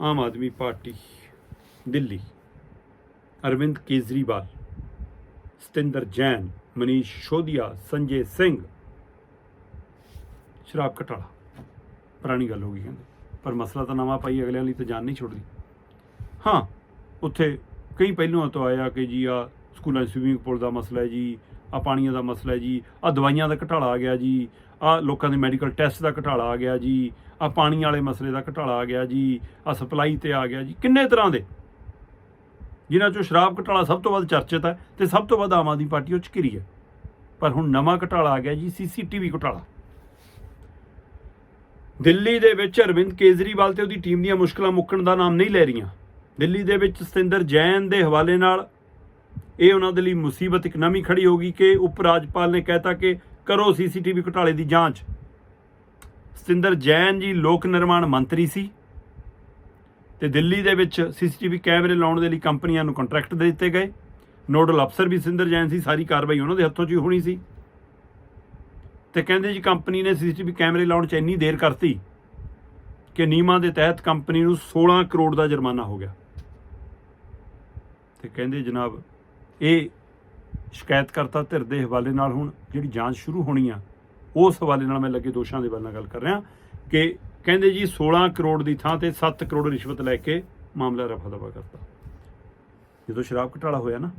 ਆਮ Aadmi party, Delhi. Arvind Kejriwal, Satyendar Jain, Manish Sisodia Sanjay Singh. ਸ਼ਰਾਬ ਘਟਾਲਾ। ਪੁਰਾਣੀ ਗੱਲ ਹੋ ਗਈ ਕਹਿੰਦੇ। ਪਰ ਮਸਲਾ ਤਾਂ ਨਵਾਂ ਪਾਈ ਅਗਲਿਆਂ ਲਈ ਤਾਂ ਜਾਨ ਨਹੀਂ ਛੁੱਟਦੀ। ਹਾਂ, ਉੱਥੇ ਕਈ ਪਹਿਲੂਆਂ ਤੋਂ ਆਇਆ ਕਿ ਜੀ ਆ ਸਕੂਲਾਂ 'ਚ ਸਵੀਮਿੰਗ ਪੂਲ ਦਾ ਮਸਲਾ ਹੈ ਜੀ ਆ ਪਾਣੀਆਂ ਦਾ ਮਸਲਾ ਜੀ, ਆ ਦਵਾਈਆਂ ਦਾ ਘਟਾਲਾ ਆ ਗਿਆ ਜੀ, ਆ ਲੋਕਾਂ ਦੇ ਮੈਡੀਕਲ ਟੈਸਟ ਦਾ ਘਟਾਲਾ ਆ ਗਿਆ ਜੀ, ਆ ਪਾਣੀ ਵਾਲੇ ਮਸਲੇ ਦਾ ਘਟਾਲਾ ਆ ਗਿਆ ਜੀ, ਆ ਸਪਲਾਈ ਤੇ ਆ ਗਿਆ ਜੀ, ਕਿੰਨੇ ਤਰ੍ਹਾਂ ਦੇ? ਜਿਨ੍ਹਾਂ ਚੋਂ ਸ਼ਰਾਬ ਘਟਾਲਾ ਸਭ ਤੋਂ ਵੱਧ ਚਰਚਿਤ ਹੈ ਤੇ ਸਭ ਤੋਂ ਵੱਧ ਆਮ ਆਦਮੀ ਪਾਰਟੀ ਉਹ 'ਚ ਘਿਰੀ ਹੈ। ਪਰ ਹੁਣ ਨਵਾਂ ਘਟਾਲਾ ਆ ਗਿਆ ਜੀ, ਸੀਸੀਟੀਵੀ ਘਟਾਲਾ। ਦਿੱਲੀ ਦੇ ਵਿੱਚ ਅਰਵਿੰਦ ਕੇਜਰੀਵਾਲ ਤੇ ਉਹਦੀ ਟੀਮ ਦੀਆਂ ਮੁਸ਼ਕਲਾਂ ਮੁੱਕਣ ਦਾ ਨਾਮ ਨਹੀਂ ਲੈ ਰਹੀਆਂ। ਦਿੱਲੀ ਦੇ ਵਿੱਚ ਸਤਿੰਦਰ ਜੈਨ ਦੇ ਹਵਾਲੇ ਨਾਲ ਇਹ ਉਹਨਾਂ ਦੇ ਲਈ ਮੁਸੀਬਤ ਇੱਕ ਨਵੀਂ ਖੜੀ ਹੋ ਗਈ ਕਿ ਉਪ ਰਾਜਪਾਲ ਨੇ ਕਹਿਤਾ ਕਿ ਕਰੋ ਸੀਸੀਟੀਵੀ ਘੁਟਾਲੇ ਦੀ ਜਾਂਚ। ਸਤਿੰਦਰ ਜੈਨ ਜੀ ਲੋਕ ਨਿਰਮਾਣ ਮੰਤਰੀ ਸੀ ਤੇ ਦਿੱਲੀ ਦੇ ਵਿੱਚ ਸੀਸੀਟੀਵੀ ਕੈਮਰੇ ਲਾਉਣ ਦੇ ਲਈ ਕੰਪਨੀਆਂ ਨੂੰ ਕੰਟਰੈਕਟ ਦੇ ਦਿੱਤੇ ਗਏ। ਨੋਡਲ ਅਫਸਰ ਵੀ ਸਿੰਦਰ ਜੈਨ ਸੀ, ਸਾਰੀ ਕਾਰਵਾਈ ਉਹਨਾਂ ਦੇ ਹੱਥੋਂ 'ਚ ਹੀ ਹੋਣੀ ਸੀ। ਤੇ ਕਹਿੰਦੇ ਜੀ ਕੰਪਨੀ ਨੇ ਸੀਸੀਟੀਵੀ ਕੈਮਰੇ ਲਾਉਣ 'ਚ ਇੰਨੀ ਦੇਰ ਕਰਤੀ ਕਿ ਨਿਯਮਾਂ ਦੇ ਤਹਿਤ ਕੰਪਨੀ ਨੂੰ 16 ਕਰੋੜ ਦਾ ਜੁਰਮਾਨਾ ਹੋ ਗਿਆ। ਤੇ ਕਹਿੰਦੇ ਜਨਾਬ ਇਹ ਸ਼ਿਕਾਇਤਕਰਤਾ ਧਿਰ ਦੇ ਹਵਾਲੇ ਨਾਲ ਹੁਣ ਜਿਹੜੀ ਜਾਂਚ ਸ਼ੁਰੂ ਹੋਣੀ ਆ, ਉਸ ਹਵਾਲੇ ਨਾਲ ਮੈਂ ਲੱਗੇ ਦੋਸ਼ਾਂ ਦੇ ਬਾਰੇ ਨਾਲ ਗੱਲ ਕਰ ਰਿਹਾ ਕਿ ਕਹਿੰਦੇ ਜੀ 16 ਕਰੋੜ ਦੀ ਥਾਂ ਤੇ 7 ਕਰੋੜ ਰਿਸ਼ਵਤ ਲੈ ਕੇ ਮਾਮਲਾ ਰਫਾ ਦਫਾ ਕਰਤਾ। ਜਦੋਂ ਸ਼ਰਾਬ ਘਟਾਲਾ ਹੋਇਆ ਨਾ,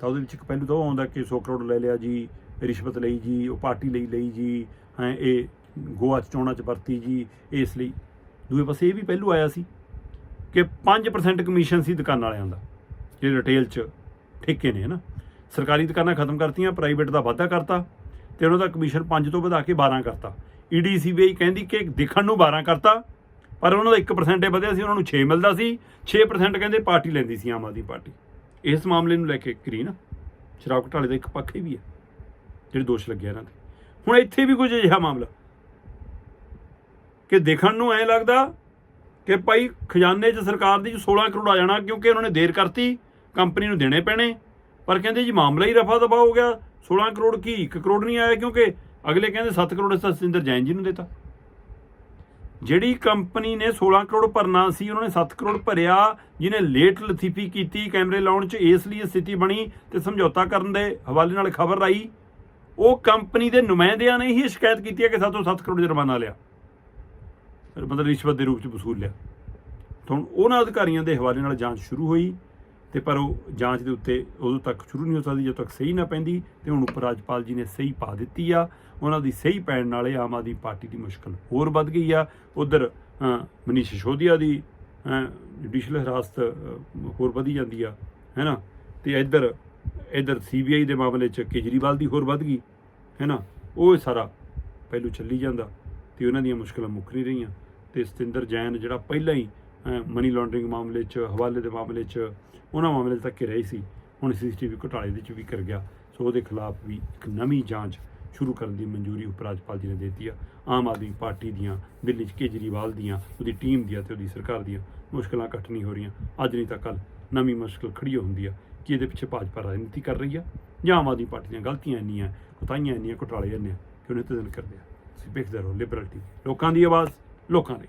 ਤਾਂ ਉਹਦੇ ਵਿੱਚ ਇੱਕ ਪਹਿਲੂ ਤਾਂ ਉਹ ਆਉਂਦਾ ਕਿ 100 ਕਰੋੜ ਲੈ ਲਿਆ ਜੀ, ਰਿਸ਼ਵਤ ਲਈ ਜੀ, ਉਹ ਪਾਰਟੀ ਲਈ ਲਈ ਜੀ, ਹੈ, ਇਹ ਗੋਆ ਚ ਚੋਣਾਂ ਚ ਵਰਤੀ ਜੀ, ਇਸ ਲਈ। ਦੂਏ ਪਾਸੇ ਇਹ ਵੀ ਪਹਿਲੂ ਆਇਆ ਸੀ ਕਿ 5% ਕਮਿਸ਼ਨ ਸੀ ਦੁਕਾਨ ਵਾਲਿਆਂ ਦਾ, ਜਿਹੜੇ ਰਿਟੇਲ ਚ ਠੇਕੇ ਨੇ ਨਾ ਸਰਕਾਰੀ ਦੁਕਾਨਾਂ ਖਤਮ ਕਰਤੀਆਂ ਪ੍ਰਾਈਵੇਟ ਦਾ ਵਾਧਾ ਕਰਤਾ ਤੇ ਉਹਨਾਂ ਦਾ ਕਮਿਸ਼ਨ 5 ਤੋਂ ਵਧਾ ਕੇ 12 ਕਰਤਾ। E ਈਡੀ ਸੀਬੀਆਈ ਕਹਿੰਦੀ ਕਿ ਦਿਖਣ ਨੂੰ 12 ਕਰਤਾ, ਪਰ ਉਹਨਾਂ ਦਾ 1% ਵਧਿਆ ਸੀ, ਉਹਨਾਂ ਨੂੰ 6 ਮਿਲਦਾ ਸੀ। 6% ਕਹਿੰਦੇ ਪਾਰਟੀ ਲੈਂਦੀ ਸੀ, ਆਮ ਆਦਮੀ ਪਾਰਟੀ। ਇਸ ਮਾਮਲੇ ਨੂੰ ਲੈ ਕੇ ਕਰੀ ਨਾ ਸ਼ਰਾਬ ਘੁਟਾਲੇ ਦਾ ਇੱਕ ਪੱਖ ਹੀ ਵੀ ਹੈ, ਜਿਹੜੇ ਦੋਸ਼ ਲੱਗੇ ਇਹਨਾਂ ਤੇ। ਹੁਣ ਇੱਥੇ ਵੀ ਕੁਝ ਅਜਿਹਾ ਮਾਮਲਾ ਕਿ ਦੇਖਣ ਨੂੰ ਐ ਲੱਗਦਾ ਕਿ ਭਾਈ ਖਜ਼ਾਨੇ 'ਚ ਸਰਕਾਰ ਦੀ 16 ਕਰੋੜ ਆ ਜਾਣਾ, ਕਿਉਂਕਿ ਉਹਨਾਂ ਨੇ ਦੇਰ ਕਰਤੀ ਕੰਪਨੀ ਨੂੰ ਦੇਣੇ ਪੈਣੇ। ਪਰ ਕਹਿੰਦੇ ਜੀ ਮਾਮਲਾ ਹੀ ਰਫਾ ਦਫਾ ਹੋ ਗਿਆ। 16 ਕਰੋੜ ਕੀ 1 ਕਰੋੜ ਨਹੀਂ ਆਇਆ ਕਿਉਂਕਿ ਅਗਲੇ ਕਹਿੰਦੇ 7 ਕਰੋੜ ਸਤਿੰਦਰ ਜੈਨ ਜੀ ਨੂੰ ਦਿੱਤਾ। ਜਿਹੜੀ ਕੰਪਨੀ ਨੇ 16 ਕਰੋੜ ਭਰਨਾ ਸੀ, ਉਹਨਾਂ ਨੇ 7 ਕਰੋੜ ਭਰਿਆ, ਜਿਹਨੇ ਲੇਟ ਲਤੀਫੀ ਕੀਤੀ, ਕੈਮਰੇ ਲਾਉਣ 'ਚ ਇਸ ਲਈ ਸਥਿਤੀ ਬਣੀ ਤੇ ਸਮਝੌਤਾ ਕਰਨ ਦੇ ਹਵਾਲੇ ਨਾਲ ਖਬਰ ਆਈ। ਉਹ ਕੰਪਨੀ ਦੇ ਨੁਮਾਇੰਦਿਆਂ ਨੇ ਹੀ ਸ਼ਿਕਾਇਤ ਕੀਤੀ ਹੈ ਕਿ ਸਾਤੋਂ 7 ਕਰੋੜ ਜੁਰਮਾਨਾ ਲਿਆ। ਮਤਲਬ ਰਿਸ਼ਵਤ ਦੇ ਰੂਪ 'ਚ ਵਸੂਲ ਲਿਆ। ਹੁਣ ਉਹਨਾਂ ਅਧਿਕਾਰੀਆਂ ਦੇ ਹਵਾਲੇ ਨਾਲ ਜਾਂਚ ਸ਼ੁਰੂ ਹੋਈ। ਤੇ ਪਰ ਉਹ ਜਾਂਚ ਦੇ ਉੱਤੇ ਉਦੋਂ ਤੱਕ ਸ਼ੁਰੂ ਨਹੀਂ ਹੋ ਸਕਦੀ, ਜਦੋਂ ਤੱਕ ਸਹੀ ਨਾ ਪੈਂਦੀ ਤੇ ਹੁਣ ਉਪ ਰਾਜਪਾਲ ਜੀ ਨੇ ਸਹੀ ਪਾ ਦਿੱਤੀ ਆ। ਉਹਨਾਂ ਦੀ ਸਹੀ ਪੈਣ ਨਾਲ ਇਹ ਆਮ ਆਦਮੀ ਪਾਰਟੀ ਦੀ ਮੁਸ਼ਕਲ ਹੋਰ ਵੱਧ ਗਈ ਆ। ਉਧਰ ਮਨੀਸ਼ ਸਿਸੋਦੀਆ ਦੀ ਜੁਡੀਸ਼ੀਅਲ ਹਿਰਾਸਤ ਹੋਰ ਵਧੀ ਜਾਂਦੀ ਆ, ਹੈਨਾ? ਤੇ ਇੱਧਰ ਇੱਧਰ ਸੀਬੀਆਈ ਦੇ ਮਾਮਲੇ 'ਚ ਕੇਜਰੀਵਾਲ ਦੀ ਹੋਰ ਵੱਧ ਗਈ, ਹੈਨਾ? ਉਹ ਸਾਰਾ ਪਹਿਲੂ ਚੱਲੀ ਜਾਂਦਾ ਤੇ ਉਹਨਾਂ ਦੀਆਂ ਮੁਸ਼ਕਲਾਂ ਮੁੱਕ ਨਹੀਂ ਰਹੀਆਂ। ਤੇ ਸਤਿੰਦਰ ਜੈਨ ਜਿਹੜਾ ਪਹਿਲਾਂ ਹੀ ਮਨੀ ਲਾਂਡਰਿੰਗ ਮਾਮਲੇ 'ਚ, ਹਵਾਲੇ ਦੇ ਮਾਮਲੇ 'ਚ, ਉਹਨਾਂ ਮਾਮਲੇ 'ਚ ਤੱਕ ਹੀ ਰਹੀ ਸੀ। ਹੁਣ ਸੀਸੀਟੀਵੀ ਘੁਟਾਲੇ ਦੇ 'ਚ ਵੀ ਕਰ ਗਿਆ। ਸੋ ਉਹਦੇ ਖਿਲਾਫ ਵੀ ਇੱਕ ਨਵੀਂ ਜਾਂਚ ਸ਼ੁਰੂ ਕਰਨ ਦੀ ਮਨਜ਼ੂਰੀ ਉਪ ਰਾਜਪਾਲ ਜੀ ਨੇ ਦੇ ਦਿੱਤੀ ਆ। ਆਮ ਆਦਮੀ ਪਾਰਟੀ ਦੀਆਂ ਦਿੱਲੀ 'ਚ ਕੇਜਰੀਵਾਲ ਦੀਆਂ, ਉਹਦੀ ਟੀਮ ਦੀਆਂ ਤੇ ਉਹਦੀ ਸਰਕਾਰ ਦੀਆਂ ਮੁਸ਼ਕਲਾਂ ਘੱਟ ਨਹੀਂ ਹੋ ਰਹੀਆਂ। ਅੱਜ ਨਹੀਂ ਤਾਂ ਕੱਲ ਨਵੀਂ ਮੁਸ਼ਕਲ ਖੜੀ ਹੁੰਦੀ ਆ ਕਿ ਇਹਦੇ ਪਿੱਛੇ ਭਾਜਪਾ ਰਾਜਨੀਤੀ ਕਰ ਰਹੀ ਆ ਜਾਂ ਆਮ ਆਦਮੀ ਪਾਰਟੀ ਦੀਆਂ ਗਲਤੀਆਂ ਇੰਨੀਆਂ ਕੁਤਾਈਆਂ ਇੰਨੀਆਂ, ਘੁਟਾਲੇ ਇੰਨੇ ਕਿ ਉਹਨੇ ਤੇ ਦਿਨ ਕਰਦੇ ਆ ਤੁਸੀਂ ਵੇਖਦੇ ਰਹੋ ਲਿਬਰਲ ਲੋਕਾਂ ਦੀ ਆਵਾਜ਼, ਲੋਕਾਂ ਦੀ।